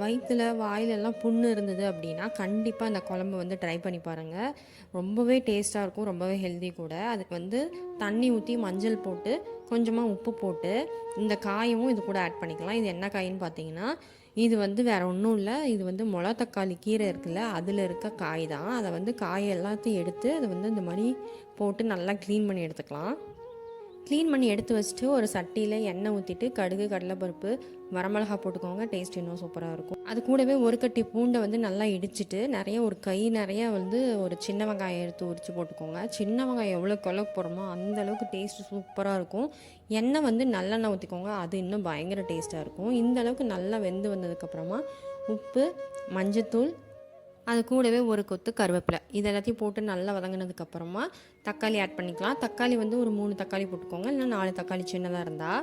வயிற்றில் வாயிலெல்லாம் புண்ணு இருந்தது அப்படின்னா கண்டிப்பாக அந்த குழம்பு வந்து ட்ரை பண்ணி பாருங்கள் ரொம்பவே டேஸ்ட்டாக இருக்கும் ரொம்பவே ஹெல்தி கூட. அதுக்கு வந்து தண்ணி ஊற்றி மஞ்சள் போட்டு கொஞ்சமாக உப்பு போட்டு இந்த காயமும் இது கூட ஆட் பண்ணிக்கலாம். இது என்ன காயின்னு பார்த்தீங்கன்னா இது வந்து வேறு ஒன்றும் இல்லை. இது வந்து மிளகா தக்காளி கீரை இருக்குல்ல அதில் இருக்க காய் தான். அதை வந்து காய் எல்லாத்தையும் எடுத்து அதை வந்து இந்த மாதிரி போட்டு நல்லா க்ளீன் பண்ணி எடுத்துக்கலாம். க்ளீன் பண்ணி எடுத்து வச்சுட்டு ஒரு சட்டியில் எண்ணெய் ஊற்றிட்டு கடுகு கடலைப்பருப்பு வரமிளகா போட்டுக்கோங்க. டேஸ்ட் இன்னும் சூப்பராக இருக்கும். அது கூடவே ஒரு கட்டி பூண்டை வந்து நல்லா இடிச்சிட்டு நிறைய ஒரு கை நிறைய வந்து ஒரு சின்ன வெங்காயம் எடுத்து உரித்து போட்டுக்கோங்க. சின்ன வெங்காயம் எவ்வளோ எவ்வளோக்கு போடுறோமோ அந்த அளவுக்கு டேஸ்ட் சூப்பராக இருக்கும். எண்ணெய் வந்து நல்லெண்ணெய் ஊற்றிக்கோங்க அது இன்னும் பயங்கர டேஸ்ட்டாக இருக்கும். இந்த அளவுக்கு நல்லா வெந்து வந்ததுக்கப்புறமா உப்பு மஞ்சத்தூள் அது கூடவே ஒரு கொத்து கருவேப்பிலை. இது எல்லாத்தையும் போட்டு நல்லா வதங்கினதுக்கப்புறமா தக்காளி ஆட் பண்ணிக்கலாம். தக்காளி வந்து ஒரு மூணு தக்காளி போட்டுக்கோங்க. இல்லைன்னா நாலு தக்காளி சின்னதாக இருந்தால்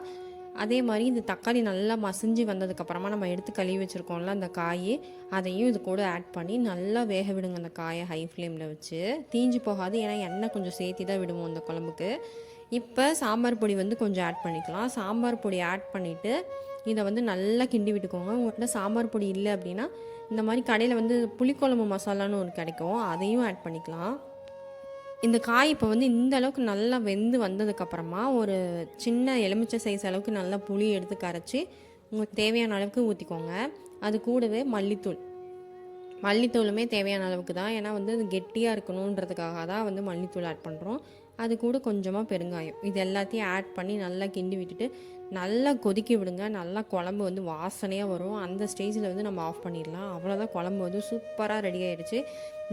அதே மாதிரி இந்த தக்காளி நல்லா மசிஞ்சு வந்ததுக்கப்புறமா நம்ம எடுத்து கழுவி வச்சுருக்கோம்ல அந்த காய் அதையும் இது கூட ஆட் பண்ணி நல்லா வேக விடுங்க அந்த காயை ஹை ஃப்ளேமில் வச்சு. தீஞ்சு போகாது. ஏன்னா எண்ணெய் கொஞ்சம் சேர்த்தி தான் விடுவோம் அந்த குழம்புக்கு. இப்போ சாம்பார் பொடி வந்து கொஞ்சம் ஆட் பண்ணிக்கலாம். சாம்பார் பொடி ஆட் பண்ணிவிட்டு இதை வந்து நல்லா கிண்டி விட்டுக்கோங்க. உங்கள்கிட்ட சாம்பார் பொடி இல்லை அப்படின்னா இந்த மாதிரி கடையில் வந்து புளிக்குழம்பு மசாலான்னு ஒன்று கிடைக்கும். அதையும் ஆட் பண்ணிக்கலாம். இந்த காய் இப்போ வந்து இந்த அளவுக்கு நல்லா வெந்து வந்ததுக்கப்புறமா ஒரு சின்ன எலுமிச்சை சைஸ் அளவுக்கு நல்லா புளி எடுத்து கரைச்சி உங்களுக்கு தேவையான அளவுக்கு ஊற்றிக்கோங்க அது கூடவே மல்லித்தூள். மல்லித்தூளுமே தேவையான அளவுக்கு தான். ஏன்னா வந்து அது கெட்டியாக இருக்கணுன்றதுக்காக தான் வந்து மல்லித்தூள் ஆட் பண்ணுறோம் அது கூட கொஞ்சமாக பெருங்காயம். இது எல்லாத்தையும் ஆட் பண்ணி நல்லா கிண்டி விட்டுட்டு நல்லா கொதிக்க விடுங்க. நல்லா குழம்பு வந்து வாசனையாக வரும். அந்த ஸ்டேஜில் வந்து நம்ம ஆஃப் பண்ணிடலாம். அவ்வளோதான் குழம்பு வந்து சூப்பராக ரெடி ஆகிடுச்சு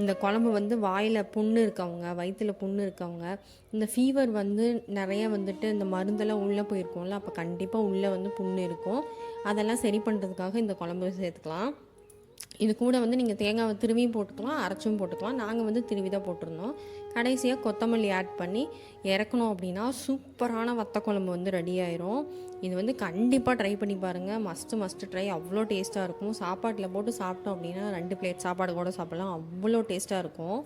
இந்த குழம்பு வந்து வாயில் புண்ணு இருக்கவங்க வயிற்றுல புண்ணு இருக்கவங்க இந்த ஃபீவர் வந்து நிறைய வந்துட்டு இந்த மருந்தெல்லாம் உள்ளே போயிருக்கோம்ல அப்போ கண்டிப்பாக உள்ளே வந்து புண்ணு இருக்கும். அதெல்லாம் சரி பண்ணுறதுக்காக இந்த குழம்பு சேர்த்துக்கலாம். இது கூட வந்து நீங்கள் தேங்காவை திரும்பியும் போட்டுக்கலாம் அரைச்சும் போட்டுக்கலாம். நாங்கள் வந்து திருவி தான் போட்டிருந்தோம். கடைசியாக கொத்தமல்லி ஆட் பண்ணி இறக்கணும் அப்படின்னா சூப்பரான வத்த குழம்பு வந்து ரெடி ஆயிரும். இது வந்து கண்டிப்பாக ட்ரை பண்ணி பாருங்கள் மஸ்ட்டு மஸ்ட்டு ட்ரை அவ்வளோ டேஸ்ட்டாக இருக்கும். சாப்பாட்டில் போட்டு சாப்பிட்டோம் அப்படின்னா ரெண்டு பிளேட் சாப்பாடு கூட சாப்பிட்லாம். அவ்வளோ டேஸ்ட்டாக இருக்கும்.